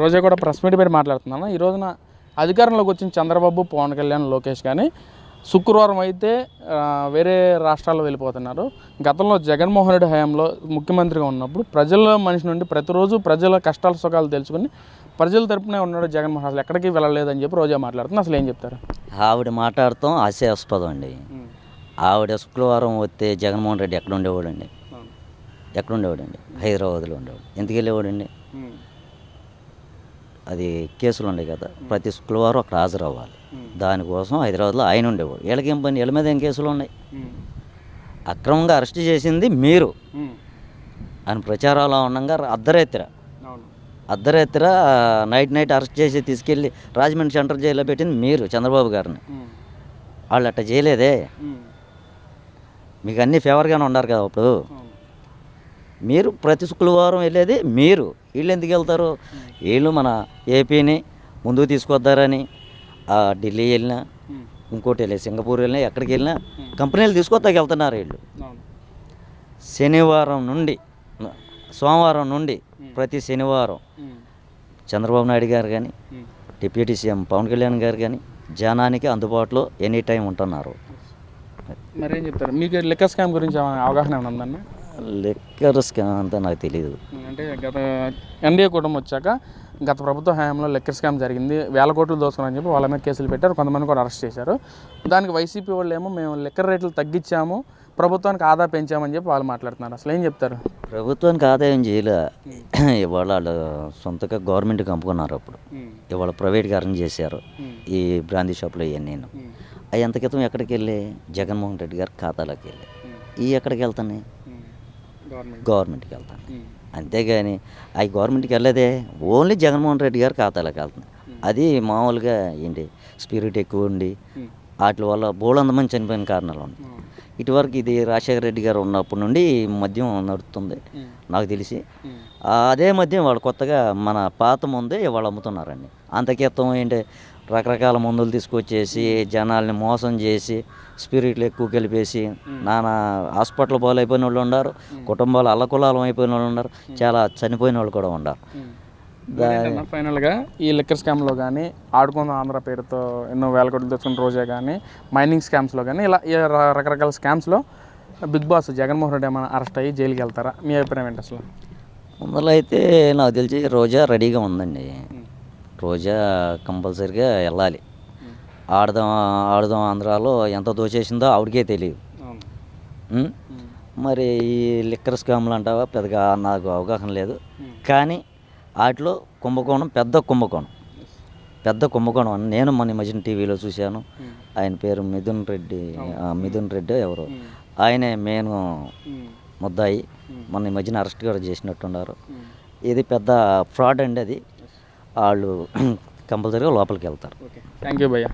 రోజా కూడా press meet పెట్టి మాట్లాడుతున్నాను. ఈ రోజున అధికారంలోకి వచ్చిన చంద్రబాబు పవన్ కళ్యాణ్ లోకేష్ కానీ శుక్రవారం అయితే వేరే రాష్ట్రాల్లో వెళ్ళిపోతున్నారు. గతంలో జగన్మోహన్ రెడ్డి హయాంలో ముఖ్యమంత్రిగా ఉన్నప్పుడు ప్రజల మనిషి నుండి ప్రతిరోజు ప్రజల కష్టాల సుఖాలు తెలుసుకుని ప్రజల తరపునే ఉన్నాడు జగన్మోహన్ అసలు ఎక్కడికి వెళ్ళలేదని చెప్పి రోజా మాట్లాడుతుంది అసలు ఏం చెప్తారు? ఆవిడ మాట్లాడతాం హాస్యాస్పదం అండి ఆవిడ శుక్రవారం వస్తే జగన్మోహన్ రెడ్డి ఎక్కడ ఉండేవాడండి? ఎక్కడ ఉండేవాడండి? హైదరాబాద్లో ఉండేవాడు. ఎందుకు వెళ్ళేవాడండి? అది కేసులు ఉన్నాయి కదా ప్రతి శుక్రవారం అక్కడ హాజరు అవ్వాలి దానికోసం హైదరాబాద్లో ఆయన ఉండేవాడు. వీళ్ళకి ఏం పని? వీళ్ళ మీద ఏం కేసులు ఉన్నాయి? అక్రమంగా అరెస్ట్ చేసింది మీరు. అని ప్రచారాలు ఉండగా అర్ధరాత్రి. అర్ధరాత్రి నైట్ నైట్ అరెస్ట్ చేసి తీసుకెళ్ళి రాజమండ్రి సెంట్రల్ జైల్లో పెట్టింది మీరు చంద్రబాబు గారిని. వాళ్ళు అట్ట చేయలేదే. మీకు అన్నీ ఫేవర్గానే ఉన్నారు కదా అప్పుడు మీరు ప్రతి శుక్రవారం వెళ్ళేది మీరు. వీళ్ళు ఎందుకు వెళ్తారు? వీళ్ళు మన ఏపీని ముందుకు తీసుకొద్దారని ఆ ఢిల్లీ వెళ్ళినా ఇంకోటి వెళ్ళి సింగపూర్ వెళ్ళినా ఎక్కడికి వెళ్ళినా కంపెనీలు తీసుకొద్దాకి వెళ్తున్నారు వీళ్ళు. శనివారం నుండి సోమవారం నుండి ప్రతి శనివారం చంద్రబాబు నాయుడు గారు కానీ డిప్యూటీ సీఎం పవన్ కళ్యాణ్ గారు కానీ జనానికి అందుబాటులో ఎనీ టైం ఉంటున్నారు. మరి చెప్తారు? మీకు లిక్కర్ స్కామ్ గురించి అవగాహన ఏమైనా ఉందన్న? లెక్కర్ స్కామ్ అంతా నాకు తెలియదు అంటే గత ఎన్డీఏ కుటుంబం వచ్చాక గత ప్రభుత్వ హయాంలో లెక్కర్ స్కామ్ జరిగింది. వేల కోట్లు దోసుకుని చెప్పి వాళ్ళ మీద కేసులు పెట్టారు. కొంతమంది కూడా అరెస్ట్ చేశారు. దానికి వైసీపీ వాళ్ళు ఏమో మేము లెక్కర్ రేట్లు తగ్గించాము. ప్రభుత్వానికి ఆదా పెంచామని చెప్పి వాళ్ళు మాట్లాడుతున్నారు. అసలు ఏం చెప్తారు? ప్రభుత్వానికి ఆదాయం చేయలే. ఇవాళ వాళ్ళు సొంతగా గవర్నమెంట్కి అమ్ముకున్నారు అప్పుడు. ఇవాళ ప్రైవేట్గారం చేశారు. ఈ బ్రాందీ షాపులో ఇవన్నీ అవి ఎంత క్రితం ఎక్కడికి వెళ్ళి జగన్మోహన్ రెడ్డి గారి ఖాతాలోకి వెళ్ళి ఈ ఎక్కడికి గవర్నమెంట్ గవర్నమెంట్కి. వెళ్తాను. అంతేగాని అవి గవర్నమెంట్కి వెళ్ళదే ఓన్లీ జగన్మోహన్ రెడ్డి గారి ఖాతాలోకి వెళ్తుంది అది మామూలుగా ఏంటి స్పిరిట్ ఎక్కువ ఉండి వాటి వల్ల బోళంత మంది చనిపోయిన కారణాలు ఉన్నాయి. ఇటువరకు ఇది రాజశేఖర రెడ్డి గారు ఉన్నప్పటి నుండి మద్యం నడుస్తుంది నాకు తెలిసి. అదే మద్యం వాళ్ళు కొత్తగా మన పాత ముందే వాళ్ళు అమ్ముతున్నారండి. అంతకీతం ఏంటి రకరకాల మందులు తీసుకొచ్చేసి జనాల్ని మోసం చేసి స్పిరిట్లు ఎక్కువ కలిపేసి నానా హాస్పిటల్ పాలైపోయిన వాళ్ళు ఉన్నారు కుటుంబాలు అల్లకులాలం అయిపోయిన వాళ్ళు ఉన్నారు చాలా చనిపోయిన వాళ్ళు కూడా ఉన్నారు. ఫైనల్గా ఈ లిక్కర్ స్కామ్లో కానీ ఆడుకుందాం ఆంధ్ర పేరుతో ఎన్నో వేల కోట్లు తెచ్చుకున్న రోజే కానీ మైనింగ్ స్కామ్స్లో కానీ ఇలా రకరకాల స్కామ్స్లో బిగ్ బాస్ జగన్మోహన్ రెడ్డి ఏమైనా అరెస్ట్ అయ్యి జైలుకి వెళ్తారా మీ అభిప్రాయం ఏంటి అసలు? ముందర అయితే నాకు తెలిసి రోజా రెడీగా ఉందండి. రోజా కంపల్సరీగా వెళ్ళాలి. ఆడదాం ఆడదాం ఆంధ్రాలో ఎంత దోచేసిందో ఆవిడకే తెలియదు? మరి ఈ లిక్కర్ స్కామ్లు అంటావా? పెద్దగా నాకు అవగాహన లేదు. కానీ వాటిలో కుంభకోణం పెద్ద కుంభకోణం. పెద్ద కుంభకోణం అని నేను మన మధ్యన టీవీలో చూశాను. ఆయన పేరు మిథున్ రెడ్డి మిథున్ రెడ్డి ఎవరు. ఆయనే మెయిన్ ముద్దాయి. మొన్న ఈ మధ్యన అరెస్ట్ కూడా చేసినట్టున్నారు. ఇది పెద్ద ఫ్రాడ్ అండి అది. వాళ్ళు కంపల్సరీగా లోపలికి వెళ్తారు. థ్యాంక్ యూ భయ్యా.